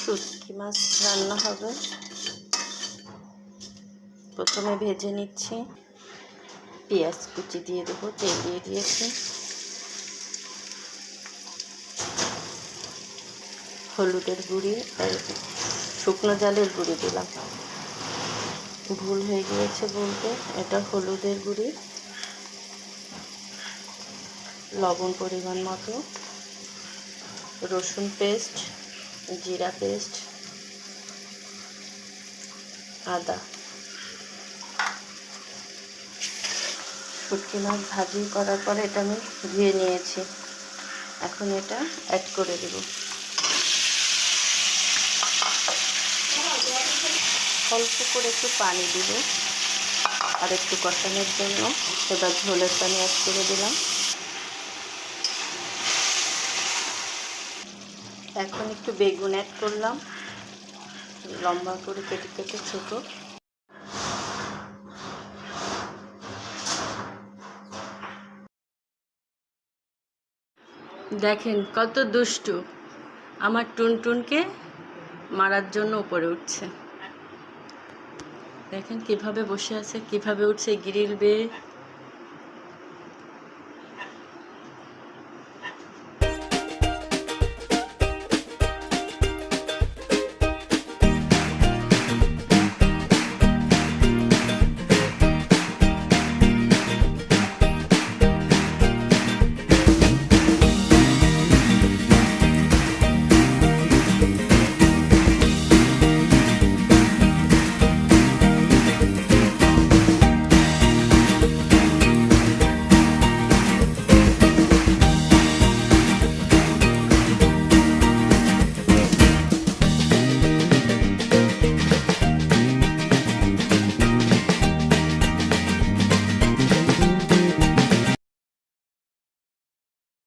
শুটকি মাছ রান্না হবে। প্রথমে ভেজে নিচ্ছি। পেঁয়াজ কুচি দিয়ে দেবো, তেল দিয়ে দিয়েছি। হলুদের গুঁড়ি আর শুকনো জালের গুঁড়ি দিলাম। ভুল হয়ে গিয়েছে বলতে, এটা হলুদের গুঁড়ি। লবণ পরিমাণ মতো। রসুন পেস্ট জিরা পেস্ট, আদা। শুটকি মাছ ভাজি করার পরে এটা আমি ধুয়ে নিয়েছি। এখন এটা অ্যাড করে দেব। অল্প করে একটু পানি দিব। আর একটু কষানোর জন্য এবার ঝোলের পানি অ্যাড করে দিলাম। এখন একটু বেগুন অ্যাড করলাম। লম্বা করে কেটে কেটে ছোটো। দেখেন কত দুষ্টু। আমার টুনটুনকে মারার জন্য উপরে উঠছে। দেখেন কীভাবে বসে আছে, কীভাবে উঠছে, গ্রিল বেয়ে